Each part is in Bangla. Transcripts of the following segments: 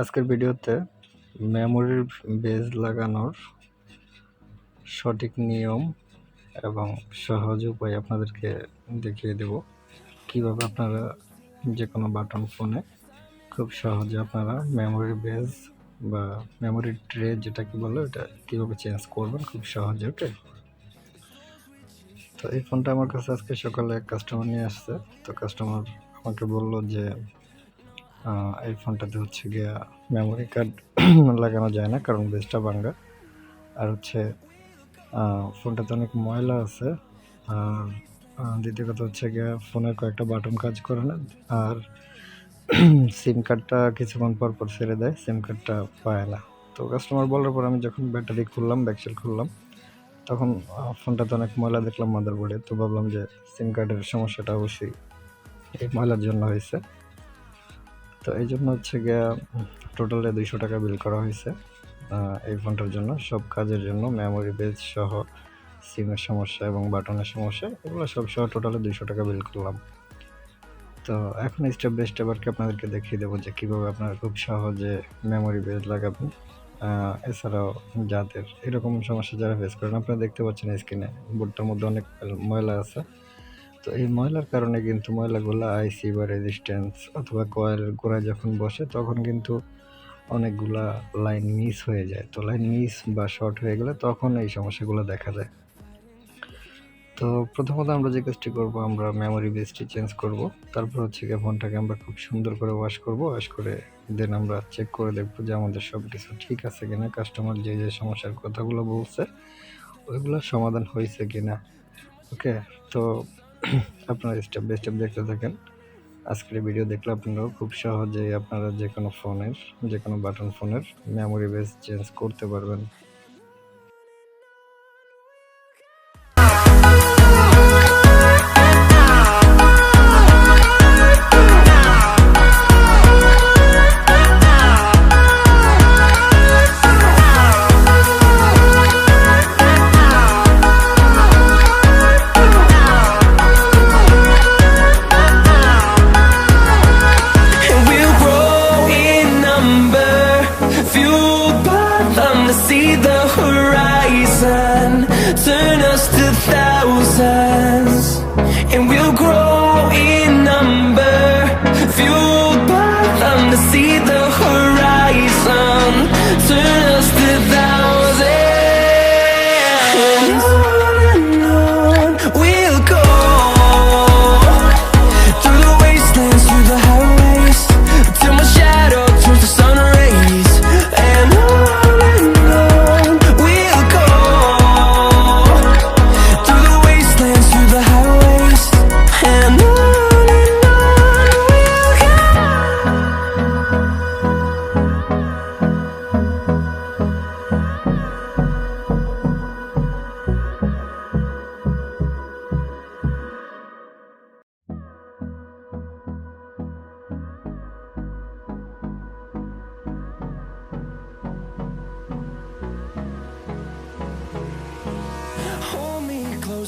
আজকের ভিডিওতে মেমোরির বেজ লাগানোর সঠিক নিয়ম এবং সহজ উপায় আপনাদেরকে দেখিয়ে দেব। কীভাবে আপনারা যে কোনো বাটন ফোনে খুব সহজে আপনারা মেমোরি বেজ বা মেমোরি ট্রে যেটাকে বলে ওটা কীভাবে চেঞ্জ করবেন, খুব সহজে ওকে তো এই ফোনটা আমার কাছে আজকে সকালে কাস্টমার নিয়ে আসছে। তো কাস্টমার আমাকে বলল যে এই ফোনটাতে হচ্ছে গিয়া মেমোরি কার্ড লাগানো যায় না, কারণ বেসটা ভাঙ্গা। আর হচ্ছে ফোনটাতে অনেক ময়লা আছে। আর দ্বিতীয় কথা হচ্ছে গিয়া ফোনের কয়েকটা বাটন কাজ করে না। আর সিম কার্ডটা কিছুক্ষণ পর পর ছেড়ে দেয় সিম কার্ডটা পায় না। তো কাস্টমার বলার পর আমি যখন ব্যাটারি খুললাম ব্যাকসেল খুললাম, তখন ফোনটাতে অনেক ময়লা দেখলাম মাদারবোর্ডে তো ভাবলাম যে সিম কার্ডের সমস্যাটা অবশ্যই এই ময়লার জন্য হয়েছে। তো এই জন্য হচ্ছে গিয়া টোটালে দুইশো টাকা বিল করা হয়েছে এই ফোনটার জন্য। সব কাজের জন্য মেমোরি বেজ সহ সিমের সমস্যা এবং বাটনের সমস্যা, এগুলো সব সহ টোটালে দুইশো টাকা বিল করলাম। তো এখন স্টেপ বাই স্টেপ আর কি আপনাদেরকে দেখিয়ে দেবো যে কীভাবে আপনারা খুব সহজে মেমোরি বেজ লাগাবেন এছাড়াও যাদের এরকম সমস্যা যারা ফেস করেন, আপনারা দেখতে পাচ্ছেন স্ক্রিনে বোর্ডটার মধ্যে অনেক ময়লা আছে। তো এই ময়লার কারণে কিন্তু ময়লাগুলো আইসি বা রেজিস্ট্যান্স অথবা কয়েলের গোড়ায় যখন বসে, তখন কিন্তু অনেকগুলা লাইন মিস হয়ে যায়। তো লাইন মিস বা শর্ট হয়ে গেলে তখন এই সমস্যাগুলো দেখা যায়। তো প্রথমত আমরা যে কাজটি করব, আমরা মেমোরি বেসটি চেঞ্জ করব। তারপর হচ্ছে গিয়ে ফোনটাকে আমরা খুব সুন্দর করে ওয়াশ করব। ওয়াশ করে দেন আমরা চেক করে দেখব যে আমাদের সব কিছু ঠিক আছে কিনা। কাস্টমার যে যে সমস্যার কথাগুলো বলছে ওইগুলো সমাধান হয়েছে কিনা। ওকে তো আপনারা স্টেপ বাই স্টেপ দেখতে থাকেন। আজকের ভিডিও দেখলে আপনারাও খুব সহজেই আপনারা যে কোনো ফোনের যে কোনো বাটন ফোনের মেমোরি বেস চেঞ্জ করতে পারবেন।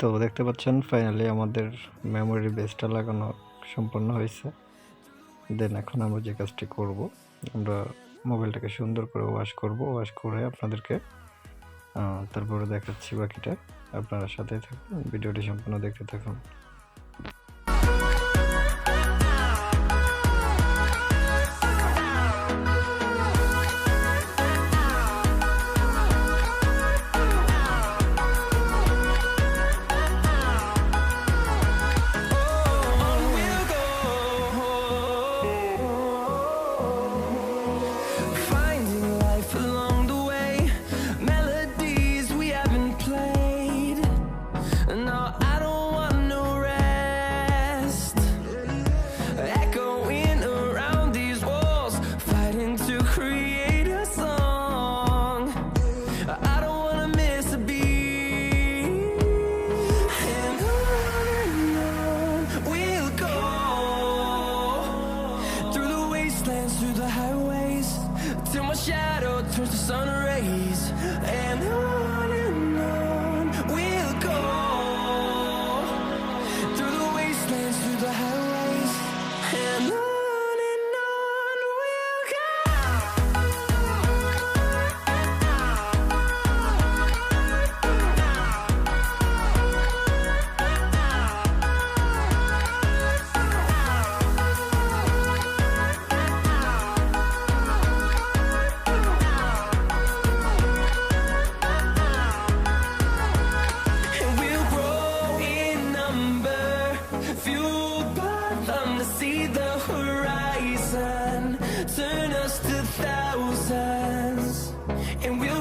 তো দেখতে পাচ্ছেন ফাইনালি আমাদের মেমোরি বেসটা লাগানো সম্পন্ন হয়েছে। দেন এখন আমরা যে কাজটি করব, আমরা মোবাইলটাকে সুন্দর করে ওয়াশ করব। ওয়াশ করে আপনাদেরকে তারপরে দেখাচ্ছি বাকিটা। আপনারা সাথে থাকুন, ভিডিওটি সম্পূর্ণ দেখতে থাকুন।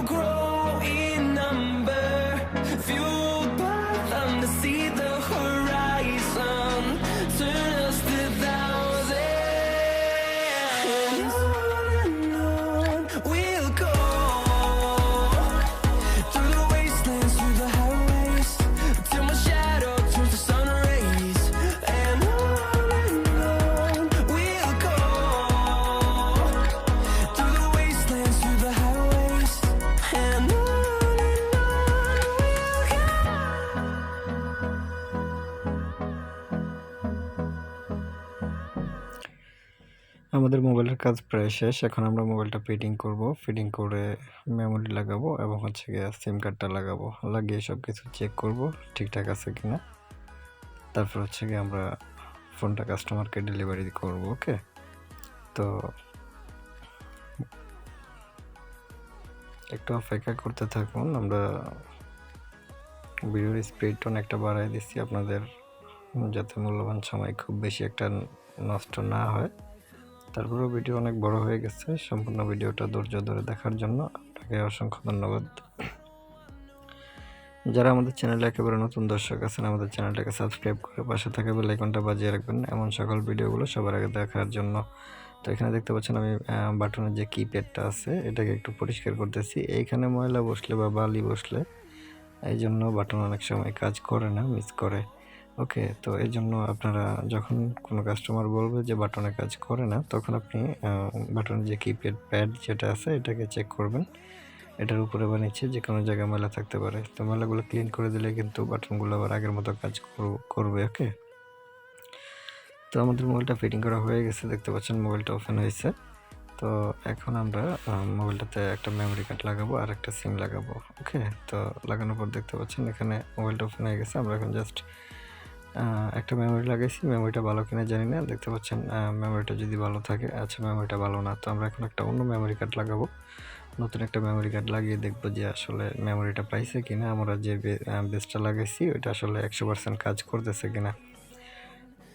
Grow আমাদের মোবাইলের কাজ প্রায় শেষ। এখন আমরা মোবাইলটা ফিটিং করব। ফিটিং করে মেমোরি লাগাবো এবং হচ্ছে গিয়ে সিম কার্ডটা লাগাবো। লাগিয়ে সব কিছু চেক করব ঠিকঠাক আছে কি না তারপর হচ্ছে গিয়ে আমরা ফোনটা কাস্টমারকে ডেলিভারি করব ওকে তো একটু অপেক্ষা করতে থাকুন। আমরা ভিডিওর স্পিড অনেকটা বাড়াই দিচ্ছি। আপনাদের যাতে মূল্যবান সময় খুব বেশি একটা নষ্ট না হয়। তারপরেও ভিডিও অনেক বড় হয়ে গেছে। সম্পূর্ণ ভিডিওটা ধৈর্য ধরে দেখার জন্য আপনাকে অসংখ্য ধন্যবাদ। যারা আমাদের চ্যানেলে একেবারে নতুন দর্শক আছেন, আমাদের চ্যানেলটাকে সাবস্ক্রাইব করে পাশে থাকা বেল আইকনটা বাজিয়ে রাখবেন। এমন সকল ভিডিওগুলো সবার আগে দেখার জন্য। তো এখানে দেখতে পাচ্ছেন আমি বাটনের যে কিপ্যাডটা আছে, এটাকে একটু পরিষ্কার করতেছি। এইখানে ময়লা বসলে বা বালি বসলে এই জন্য বাটন অনেক সময় কাজ করে না মিস করে। ওকে তো এই জন্য আপনারা যখন কোনো কাস্টমার বলবে যে বাটনে কাজ করে না, তখন আপনি বাটনের যে কিপ্যাড প্যাড যেটা আছে, এটাকে চেক করবেন। এটার উপরে বা নিচে যে কোনো জায়গায় ময়লা থাকতে পারে। তো ময়লাগুলো ক্লিন করে দিলে কিন্তু বাটনগুলো আবার আগের মতো কাজ করব- ওকে তো আমাদের মোবাইলটা ফিটিং করা হয়ে গেছে, দেখতে পাচ্ছেন মোবাইলটা ওপেন হয়েছে। তো এখন আমরা মোবাইলটাতে একটা মেমরি কার্ড লাগাবো আর একটা সিম লাগাবো ওকে তো লাগানোর পর দেখতে পাচ্ছেন এখানে মোবাইলটা ওপেন হয়ে গেছে। আমরা এখন জাস্ট একটা মেমোরি লাগাইছি মেমরিটা ভালো কিনা জানি না, দেখতে পাচ্ছেন মেমোরিটা যদি ভালো থাকে আচ্ছা মেমরিটা ভালো না, তো আমরা এখন একটা অন্য মেমোরি কার্ড লাগাবো। নতুন একটা মেমোরি কার্ড লাগিয়ে দেখব যে আসলে মেমরিটা পাইছে কিনা, আমরা যে বেসটা লাগাইছি, ওইটা আসলে একশো পার্সেন্ট কাজ করতেছে কিনা।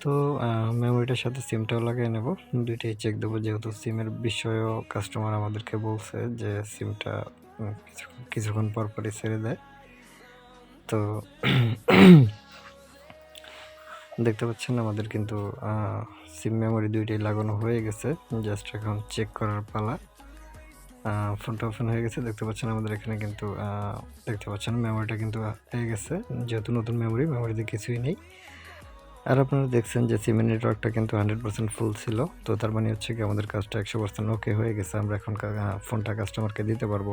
তো মেমোরিটার সাথে সিমটাও লাগিয়ে নেব। দুইটাই চেক দেবো, যেহেতু সিমের বিষয়েও কাস্টমার আমাদেরকে বলছে যে সিমটা কিছুক্ষণ- কিছুক্ষণ পর পরই ছেড়ে দেয়। তো দেখতে পাচ্ছেন আমাদের কিন্তু সিম মেমোরি দুইটাই লাগানো হয়ে গেছে। জাস্ট এখন চেক করার পালা। ফোনটা ওপেন হয়ে গেছে। দেখতে পাচ্ছেন আমাদের এখানে কিন্তু দেখতে পাচ্ছেন মেমোরিটা কিন্তু হয়ে গেছে। যেহেতু নতুন মেমোরি মেমোরিতে কিছুই নেই। আর আপনারা দেখছেন যে সিমের নেটওয়ার্কটা কিন্তু হান্ড্রেড পার্সেন্ট ফুল ছিল। তো তার মানে হচ্ছে কি আমাদের কাজটা একশো পার্সেন্ট ওকে হয়ে গেছে। আমরা এখন ফোনটা কাস্টমারকে দিতে পারব।